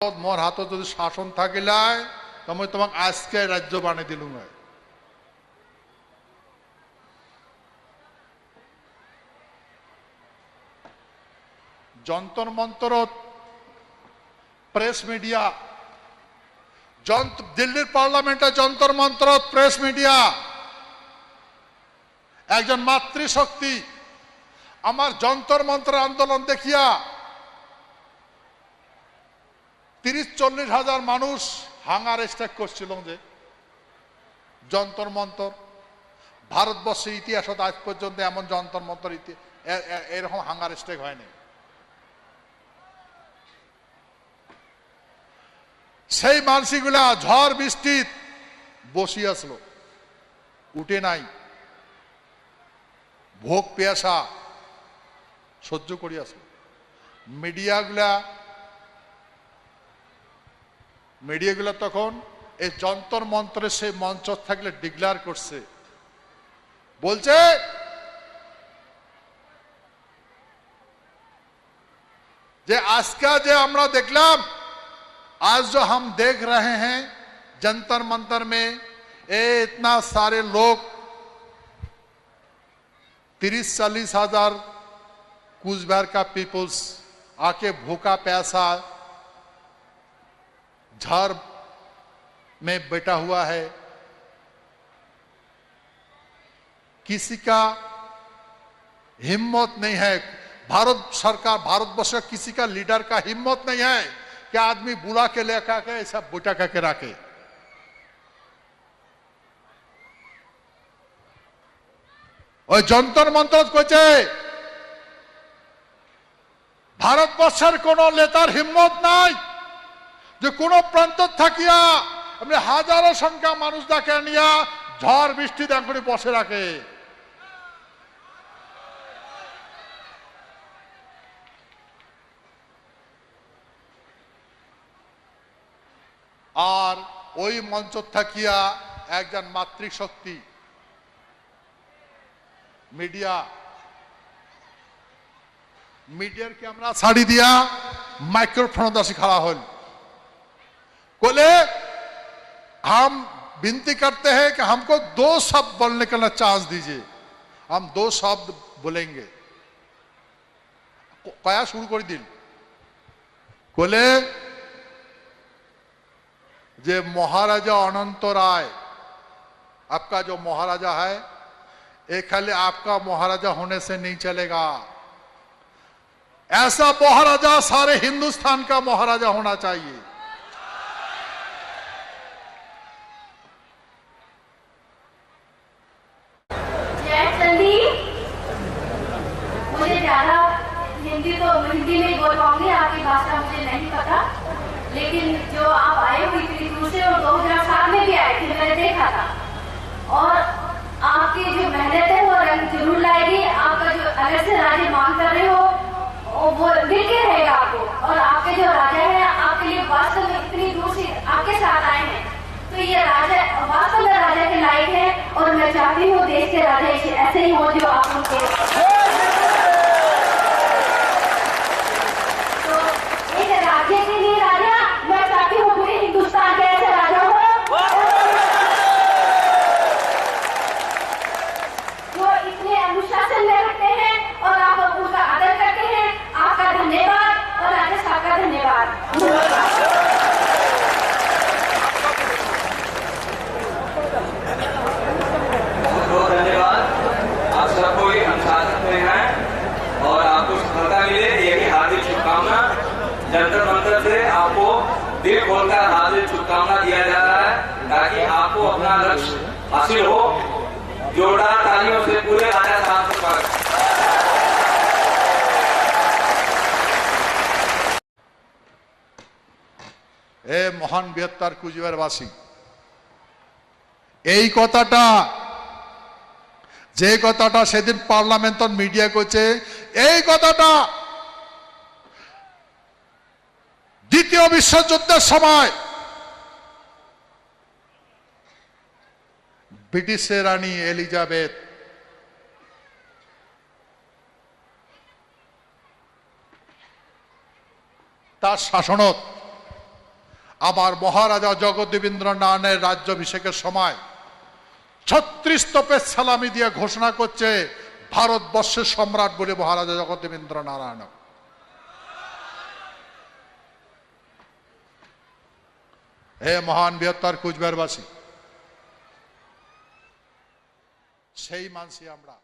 মোর হাতত যদি শাসন থাকিলাই তো মই তোমাক আজকে রাজ্য বানিয়ে দিলুম যন্তর মন্তরত প্রেস মিডিয়া দিল্লির পার্লামেন্টে যন্তর মন্তরত প্রেস মিডিয়া, একজন মাতৃশক্তি, আমার যন্তর মন্ত্র আন্দোলন দেখিয়া তিরিশ চল্লিশ হাজার মানুষ হাঙ্গার স্ট্রাইক করছিল যে যন্তর মন্তর ভারতবর্ষের ইতিহাসত আজ পর্যন্ত এমন যন্তর মন্তর এরকম হাঙ্গার স্ট্রাইক হয়নি। সেই মানসিগুলা ঝড়, বৃষ্টি বসি আসলো। উঠে নাই। ভোগ পেয়াসা সহ্য করি আসলো। মিডিয়াগুলা মিডিয়াগুলো তখন এই যন্তর মন্ত্রে সে মঞ্চ থাকলে ডিক্লার করছে বলছে যে আজকে যে আমরা দেখলাম आज जो हम देख रहे हैं जंतर मंतर में ये इतना सारे लोग तीस चालीस हजार कुछ बिहार का पीपुल्स आके भूखा प्यासा झार में बैठा हुआ है किसी का हिम्मत नहीं है भारत सरकार भारतवर्ष का किसी का लीडर का हिम्मत नहीं है कि आदमी बुला के लेकर के ऐसा बुटा करके रखे ওই যন্তর মন্ত্র করছে ভারতবর্ষের কোন নেতার হিম্মত নাই যে কোন প্রান্ত থাকিয়া আপনি হাজারো সংখ্যা মানুষ দেখে নিয়া ঝড় বৃষ্টি করে বসে রাখে। আর ওই মঞ্চ থাকিয়া একজন মাতৃশক্তি মিডিয়া। মিডিয়ার ক্যামেরা ছাড়ি দিয়া মাইক্রোফোন দাসি খেলা হল बोले, हम विनती करते हैं कि हमको दो शब्द बोलने का चांस दीजिए। हम दो शब्द बोलेंगे। कया शुरू कर दिल बोले, जे महाराजा अनंत राय, आपका जो महाराजा है ये खाली आपका महाराजा होने से नहीं चलेगा। ऐसा महाराजा सारे हिंदुस्तान का महाराजा होना चाहिए जय संदीप मुझे ज़्यादा हिंदी तो हिंदी में बोल पाऊँगी, आपकी भाषा मुझे नहीं पता। लेकिन जो आप आए हुई थी दूसरे और दो हज़ार साल में भी आए थे, मैंने देखा था। और आपकी जो मेहनत है, वो रंग ज़रूर लाएगी। आपका जो अलग से राज्य मांग कर रहे हो, वो- मिल के रहेगा आपको। और आपके जो राजा है, आपके लिए वास्तव में इतनी दूर से आपके साथ आए हैं। तो ये राजा, वास्तव में राजा के लायक है, और मैं चाहती हूँ देश के राजा ऐसे ही हो जो आप उनके जंतर मंत्र से आपको दिल खोलकर हार्दिक शुभकामना दिया जा रहा है ताकि आपको अपना लक्ष्य हासिल हो जोरदार तालियों से पूरे राजा साहब को स्वागत এ মহান বৃহত্তর কুচবিহারবাসী এই কথাটা যে কথাটা সেদিন পার্লামেন্ট মিডিয়া করছে এই কথাটা দ্বিতীয় বিশ্বযুদ্ধের সময় ব্রিটিশের রানী এলিজাবেথ তার শাসনত আবার মহারাজা জগদেবেন্দ্র নারায়ণের রাজ্যাভিষেকের সময় ছত্রিশ তোপের সালামি দিয়ে ঘোষণা করছে, ভারতবর্ষের সম্রাট বলে মহারাজা জগদেবেন্দ্র নারায়ণ। হে মহান বৃহত্তর কুচবিহারবাসী সেই মানসি আমরা